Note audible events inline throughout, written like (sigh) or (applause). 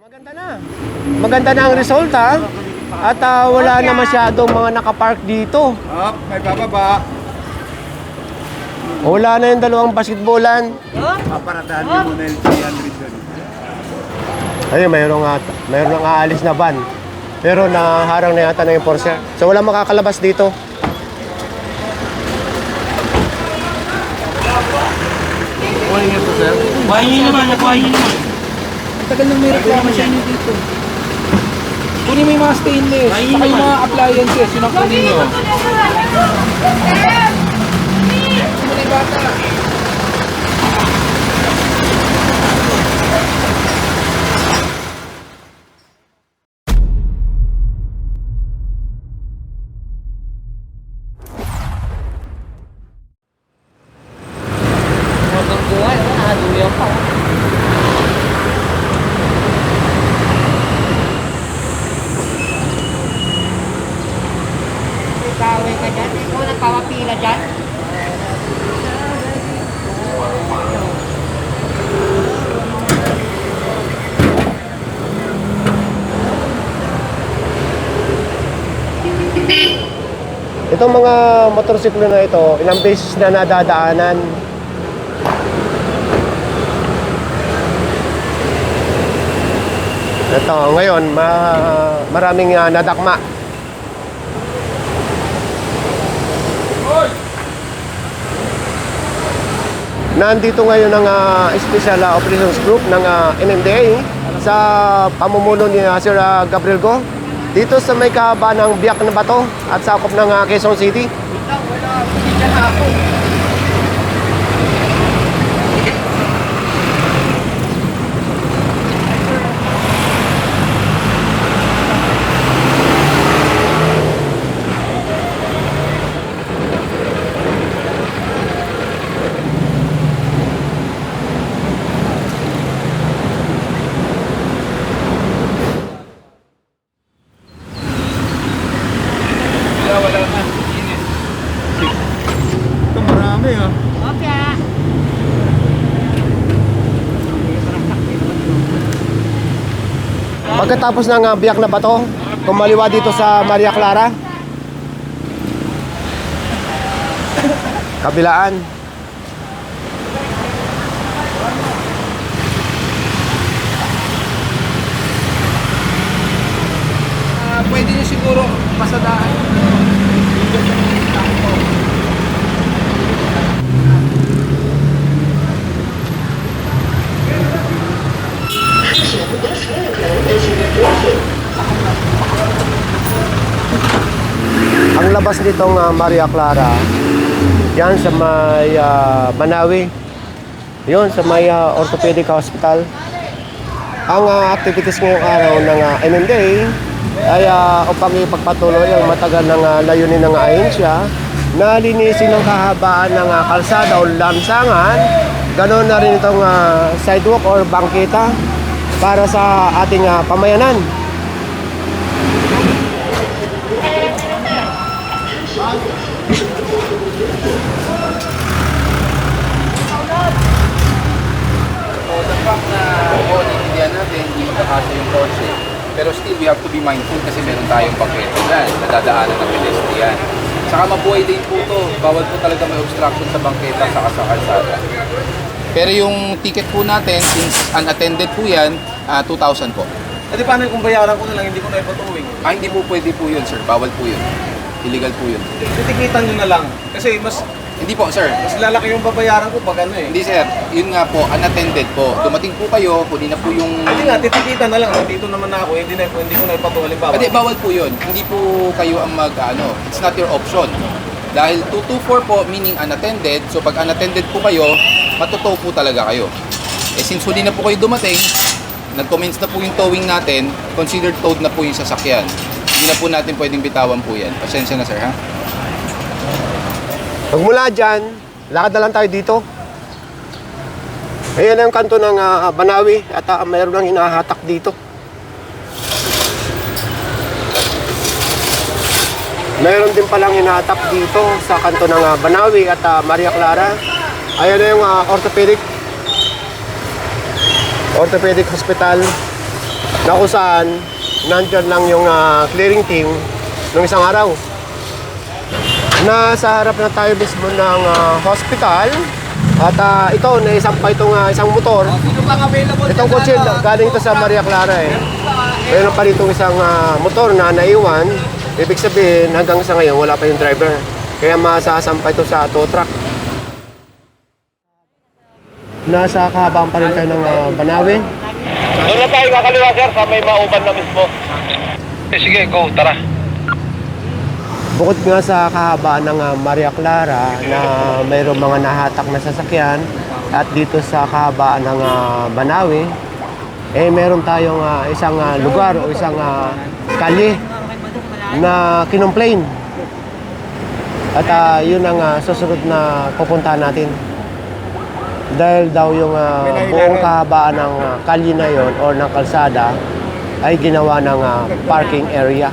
Maganda na. Maganda na ang resulta. At ah, wala na masyadong mga nakapark dito. Up, may bababa. Wala na yung dalawang basketballan. Paparadahan mo muna yung 300 doon. Ayun, mayroong, uh, mayroong aalis na van. Pero naharang na yata na yung enforcer. So wala makakalabas dito. Kunin niyo to, sir. Kuhain niyo naman, nakuhain niyo naman. Tagal nang may reklamo sa inyo dito. Kunin mo yung mga stainless, saka yung mga appliances, yun ang kunin nyo. Kunin bata. Habang buhay, wala, duyan pa. Kawin ka dyan. Ikaw nagpapapila dyan. Itong mga motorsiklo na ito, ilang beses na nadadaanan. Ito, ngayon, ma maraming ah, nadakma. Nandito ngayon ang ah, Special ah, Operations Group ng ah, NMDA sa pamumuno ni ah, Sir ah, Gabriel Go dito sa may kahaba ng biyak na bato at sakop ng ah, Quezon City. Ito Pagkatapos ng ah, biyak na bato, kumaliwa dito sa Maria Clara. Kabilaan. Ah, pwede nyo siguro pasadaan. Ang labas nitong ah, Maria Clara, yan sa may ah, Manawi. Yun, sa may ah, orthopedic hospital. Ang ah, activities ngayong araw ng uh, MMDA ay ah, upang ipagpatuloy ang matagal ng ah, layunin ng ahensya na linisin ng kahabaan ng ah, kalsada o lansangan. Ganon na rin itong ah, sidewalk or bangkita para sa ating ah, pamayanan. So the fact na oo, naiintindihan natin, hindi magkakasya yung kotse. Pero still, we have to be mindful kasi meron tayong bangketa dyan, nadadaanan ng pedestrian. Saka mabuhay din po to. Bawal po talaga may obstruction sa bangketa sa kalsada. Pero yung ticket po natin, since unattended po yan, ah, 2,000 po. Eh di paano kung bayaran ko na lang, hindi ko na ipatuwing? Ah, hindi po pwede po yun, sir. Bawal po yun. Illegal po yun. Titikitan nyo na lang. Kasi mas Hindi po, sir. mas lalaki yung babayaran ko pag ano eh. Hindi, sir. Yun nga po, unattended po. Dumating po kayo, kunin na po yung... Hindi nga, titikitan na lang. Dito naman na ako, hindi, na, hindi ko na ipatuwa. Halimbawa, Hindi, bawal po yun. Hindi po kayo ang mag, ano, it's not your option. Dahil 224 po, meaning unattended. So, pag unattended po kayo, matutow po talaga kayo. Eh, since huli na po kayo dumating, nag-commence na po yung towing natin, considered towed na po yung sasakyan. Hindi na po natin pwedeng bitawan po yan. Pasensya na, sir, ha? Pagmula dyan, lakad na lang tayo dito. Ayan na yung kanto ng ah, Banawi at uh, mayroon lang hinahatak dito. Mayroon din palang hinahatak dito sa kanto ng ah, Banawi at ah, Maria Clara. Ayan na yung ah, orthopedic orthopedic hospital. na kung saan nandyan lang yung ah, clearing team nung isang araw. Nasa harap na tayo mismo ng ah, hospital at ah, ito, naisampay itong ah, isang motor. Itong kotse, galing ito sa Maria Clara eh. Meron pa rito isang ah, motor na naiwan. Ibig sabihin, hanggang sa ngayon, wala pa yung driver. Kaya masasampay ito sa tow truck. Nasa kahabaan pa rin tayo ng ah, Banawe. Doon na tayo kakaliwa sir, sa may mauban na mismo. Eh, sige, go, tara. Bukod nga sa kahabaan ng ah, Maria Clara na mayroong mga nahatak na sasakyan at dito sa kahabaan ng ah, Banawe, eh meron tayong ah, isang ah, lugar o isang ah, kalye na kinomplain. At ah, yun ang ah, susunod na pupuntahan natin. Dahil daw yung ah, buong kahabaan ng ah, kalye na yon o ng kalsada ay ginawa ng ah, parking area.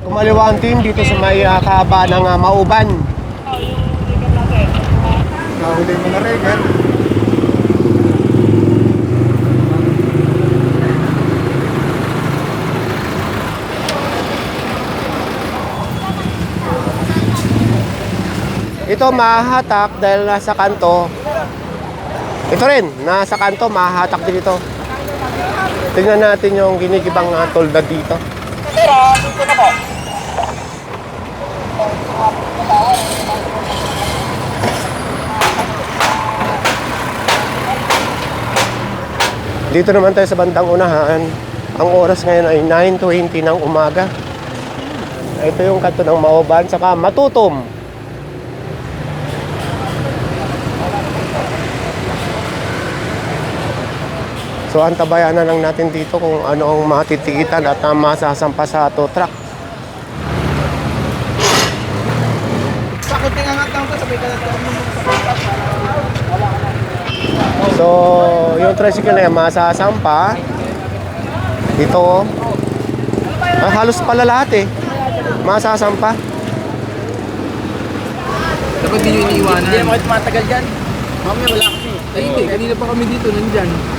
Kumaliwa ang team dito sa may uh, kahabaan ng ah, Mauban. Nahuli mo na rin, Ito mahahatak dahil nasa kanto. Ito rin, nasa kanto, mahahatak din ito. Tingnan natin yung ginigibang uh, tolda dito. Dito naman tayo sa bandang unahan. Ang oras ngayon ay 9.20 ng umaga. Ito yung kanto ng Mauban, saka Matutom. So antabayan na lang natin dito kung ano ang matitikitan at uh, masasampa sa tow truck. Bakit So yung tricycle na yan masasampa. Dito oh. Ah, halos pala lahat eh. Masasampa. Dapat din yung iniiwanan. Hindi naman kayo tumatagal dyan. Mamaya wala kasi. Ay hindi, kanina pa kami dito, nandyan.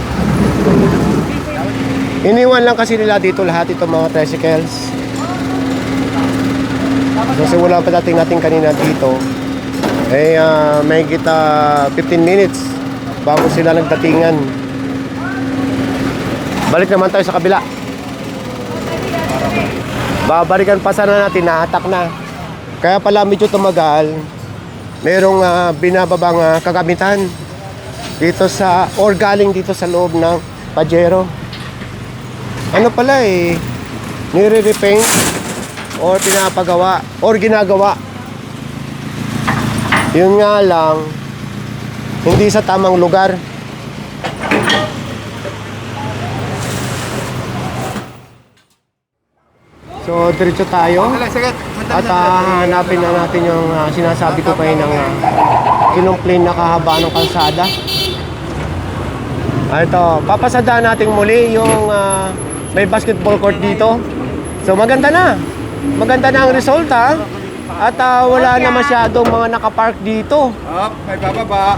Iniwan lang kasi nila dito lahat itong mga tricycles. Kasi wala pa dating natin kanina dito. Eh, ah, may kita 15 minutes bago sila nagdatingan. Balik naman tayo sa kabila. Babalikan pa sana natin, nahatak na. Kaya pala medyo tumagal. Merong ah, binababang ah, kagamitan dito sa, or galing dito sa loob ng Pajero ano pala eh, nire-repaint or pinapagawa or ginagawa. Yun nga lang, hindi sa tamang lugar. So, diretso tayo. At ah, hanapin na natin yung ah, sinasabi ko kayo ng uh, kinumplain na kahaba ng kalsada. Ah, ito, papasadaan natin muli yung ah, may basketball court dito. So maganda na. Maganda na ang resulta. At ah, wala na masyadong mga nakapark dito. Up, may bababa.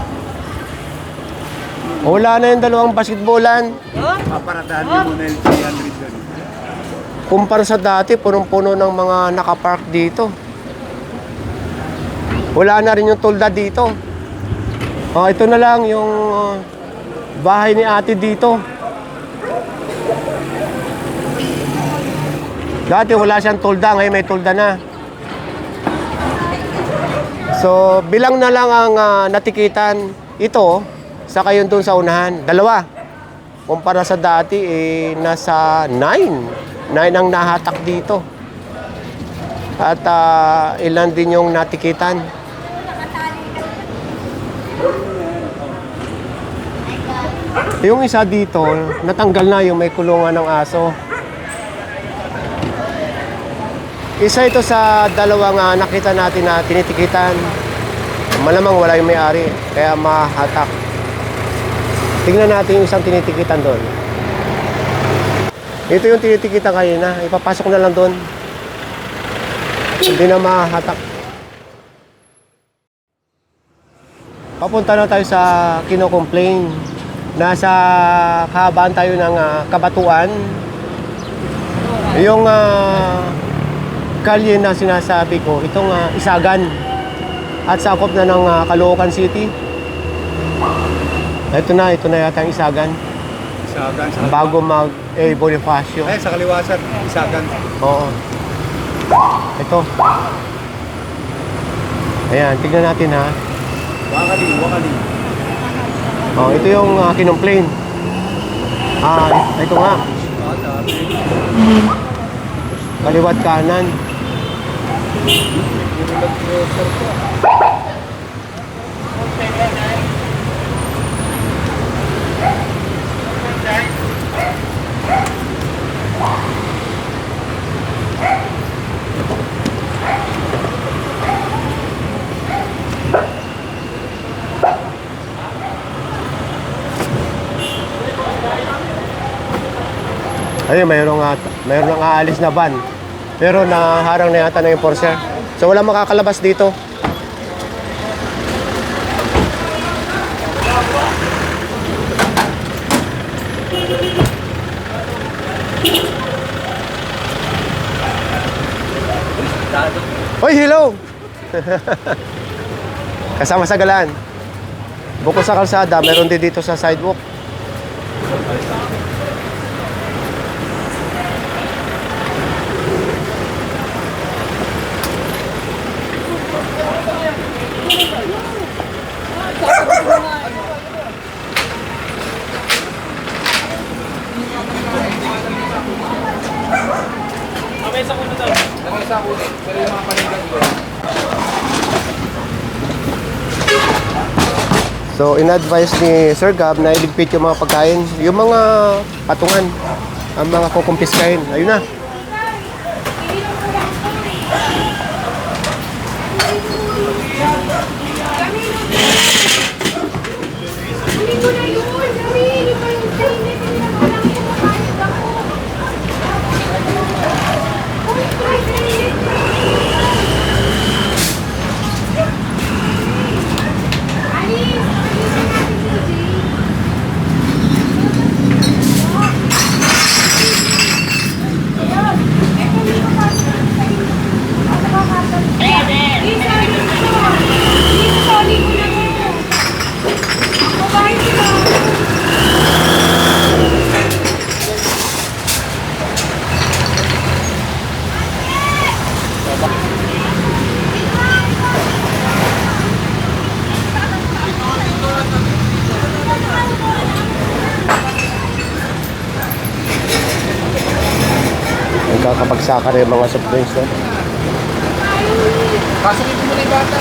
Wala na yung dalawang basketballan. Paparadahan mo muna yung 300 doon. Kumpara sa dati, punong-puno ng mga nakapark dito. Wala na rin yung tulda dito. Oh, ito na lang yung uh, bahay ni ate dito. Dati wala siyang tulda, ngayon may tulda na. So, bilang na lang ang ah, natikitan ito sa kayon doon sa unahan. Dalawa. Kumpara sa dati, eh, nasa 9. 9 ang nahatak dito. At ah, ilan din yung natikitan. Yung isa dito, natanggal na yung may kulungan ng aso. Isa ito sa dalawang ah, nakita natin na tinitikitan. Malamang wala yung may-ari, kaya mahatak. Tingnan natin yung isang tinitikitan doon. Ito yung tinitikitan kanina. Ipapasok na lang doon. Hindi na mahatak. Papunta na tayo sa kino-complain. Nasa kahabaan tayo ng ah, Kabatuan. Yung ah, kalye na sinasabi ko, itong ah, Isagan at sakop na ng ah, Caloocan City. Ito na, ito na yata ang Isagan. Isagan sa Bago mag eh, Bonifacio. Ay, sa kaliwa sir. Isagan. Oo. Ito. Ayan, tignan natin ha. Wakali, wakali. Oh, ito yung uh, kinomplain. Ah, ito nga. Kaliwat kanan. Ayun, mayroong, uh, mayroong aalis na van. Pero naharang na yata ng enforcer. So wala makakalabas dito. Hoy, hello! (laughs) Kasama sa galaan. Bukod sa kalsada, meron din dito sa sidewalk. Lamay sa kunin, pero yung mga panindag ko. So, in-advise ni Sir Gab na iligpit yung mga pagkain. Yung mga patungan, ang mga kukumpiskahin. Ayun na. Hindi ko na yun. Namihili pa yung stainless. Hindi na ko lang yung kapalit ako. Uy, ay, stainless. Alis! Alis na natin si Jay. Ayun. Eh, kung hindi ko pa siya sa inyo. Ako nakakasal. Isali ko to. Isali ko na to. Babae sila. Nagkakapagsakan yung mga soft drinks na. Pasukin mo muna yung bata.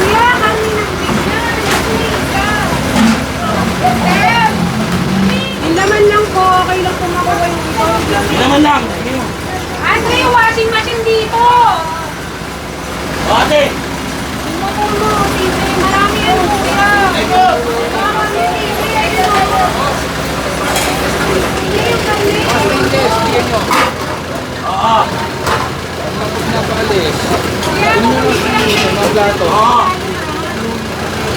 Kuya, lang po makuha yung ito. Hindi naman lang. Andre, yung washing machine dito! Ate! Motor mo, TV. Marami yan, kuya. Marami yan, TV. Ayun. Hindi yung kami. Stainless, bigyan nyo. Oo. Tapos napaalis. Kuya, kukunin ko lang yan. Mga plato. Oo.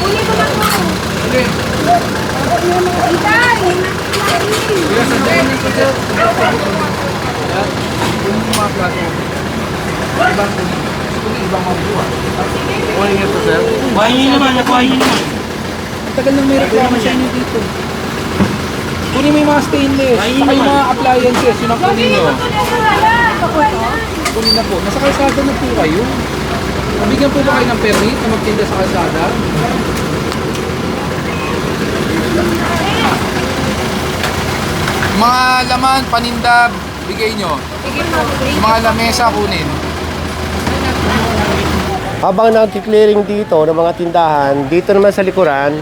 Kunin ko lang mo. Sige. Itay! Kaya sa dyan ko dyan. Yan. Kunin mo yung mga plato. Ibang kunin. Kunin ibang mga buwan. Kunin nyo to, sir. Kuhain niyo naman, nakuhain niyo naman. Tagal nang may reklamo sa inyo dito. Kunin mo yung mga stainless. Ay, Saka yung naman. mga appliances. Yun ang kunin nyo. Kunin na po. Nasa kalsada na po kayo. Nabigyan po ba kayo ng permit na magtinda sa kalsada? Mga laman, paninda, bigay nyo. Mga lamesa, kunin. Habang nagki-clearing dito ng mga tindahan, dito naman sa likuran,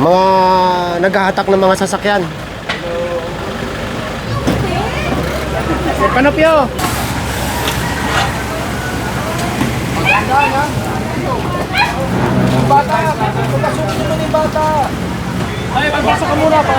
mga naghahatak ng mga sasakyan. Sir Panopio! Maganda? Yung bata, papasukin naman yung bata. Ay, papasok ka muna pa.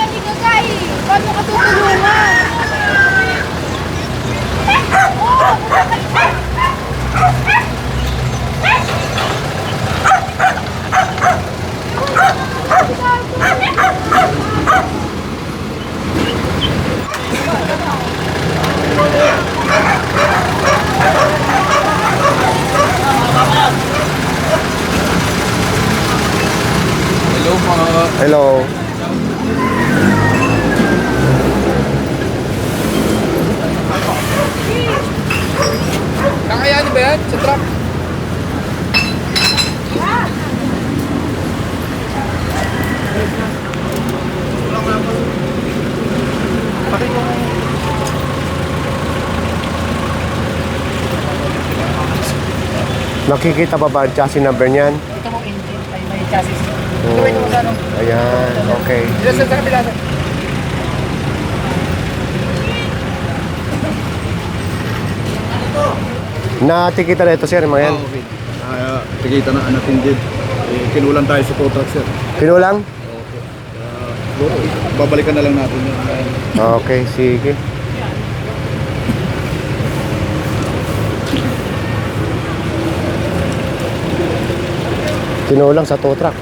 Hindi ka kaya. Paano ka tutulungan? Hello mga Hello. Kakayanin ba yan sa truck? Nakikita pa ba ang chassis number niyan? Ito mo engine, ay may chassis. Oh. Ayan, okay. Dito sa kabila. Natikita na ito sir, mga yan. okay. Tikita na unattended. Eh, kinulang tayo sa tow truck, sir. Pinulang? Siguro, babalikan na lang natin yun. Okay, sige. Tinulang sa tow truck.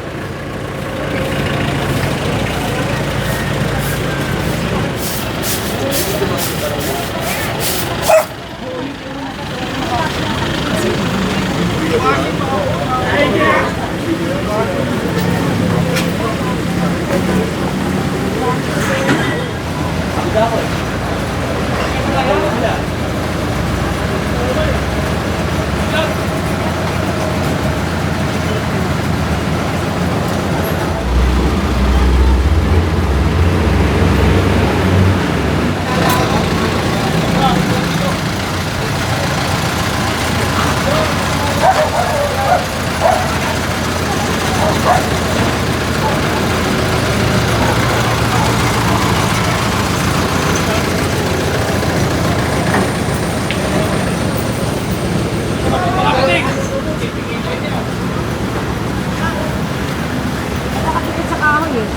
Sa kahoy eh.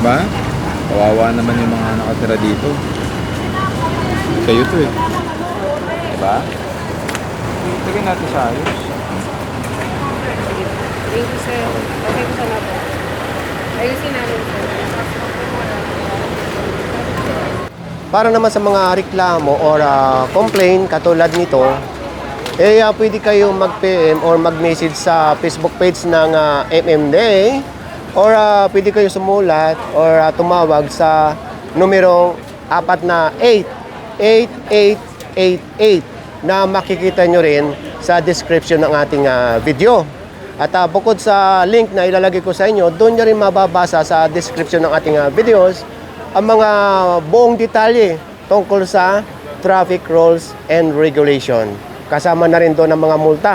Ba? Kawawa naman yung mga nakatira dito. Kayo to eh. Diba? Tignan natin sa ayos. Thank you, sir. Okay po sana po. Ayusin namin, sir. Para naman sa mga reklamo or ah, complaint katulad nito, eh ah, pwede kayo mag-PM or mag-message sa Facebook page ng ah, MMDA or ah, pwede kayo sumulat or ah, tumawag sa numero 4 na 88888 na makikita nyo rin sa description ng ating ah, video. At ah, bukod sa link na ilalagay ko sa inyo, doon nyo rin mababasa sa description ng ating ah, videos ang mga buong detalye tungkol sa traffic rules and regulation. Kasama na rin doon ang mga multa.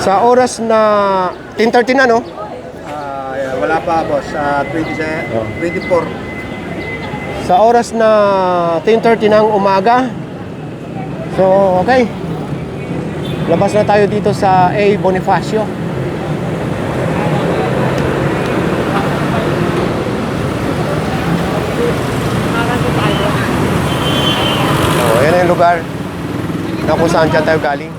Sa oras na 10.30 na, no? Ah, wala pa, boss. Sa 20, 24. Sa oras na 10.30 ng umaga. So, okay. Labas na tayo dito sa A. Bonifacio. Oh, yan ang lugar na kung saan dyan tayo galing.